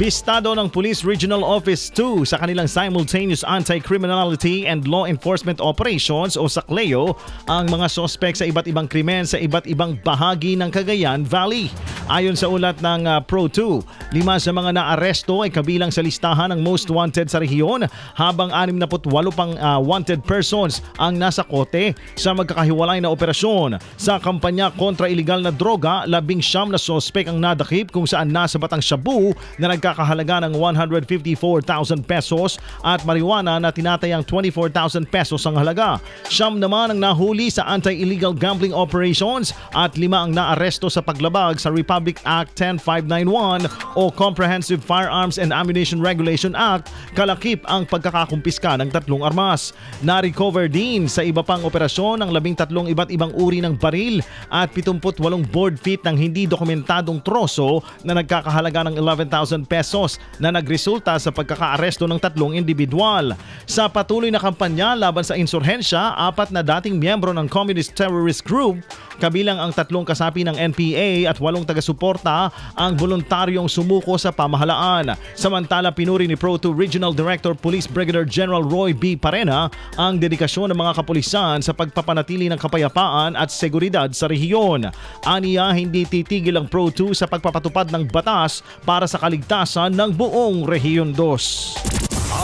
Bistado ng Police Regional Office 2 sa kanilang Simultaneous Anti-Criminality and Law Enforcement Operations o SACLEO ang mga sospek sa iba't ibang krimen sa iba't ibang bahagi ng Cagayan Valley. Ayon sa ulat ng uh, Pro2, lima sa mga naaresto ay kabilang sa listahan ng most wanted sa rehiyon habang 68 pang uh, wanted persons ang nasa kote sa magkakahiwalay na operasyon. Sa kampanya kontra iligal na droga, labing siyam na sospek ang nadakip kung saan nasa batang shabu na nagkakahalaga ng 154,000 pesos at marijuana na tinatayang 24,000 pesos ang halaga. Siyam naman ang nahuli sa anti-illegal gambling operations at lima ang naaresto sa paglabag sa Republic Act 10591 o Comprehensive Firearms and Ammunition Regulation Act kalakip ang pagkakakumpiska ng tatlong armas. Na-recover din sa iba pang operasyon ang labing tatlong iba't ibang uri ng baril at 78 board feet ng hindi dokumentadong troso na nagkakahalaga ng 11,000 pesos na nagresulta sa pagkakaaresto ng tatlong individual. Sa patuloy na kampanya laban sa insurhensya, apat na dating miyembro ng Communist Terrorist Group, kabilang ang tatlong kasapi ng NPA at walong taga-suporta ang voluntaryong sumuko sa pamahalaan. Samantala, pinuri ni Pro2 Regional Director Police Brigadier General Roy B. Parena ang dedikasyon ng mga kapulisan sa pagpapanatili ng kapayapaan at seguridad sa rehiyon. Aniya, hindi titigil ang Pro2 sa pagpapatupad ng batas para sa kaligtasan ng buong Rehiyon 2.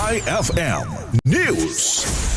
IFM News.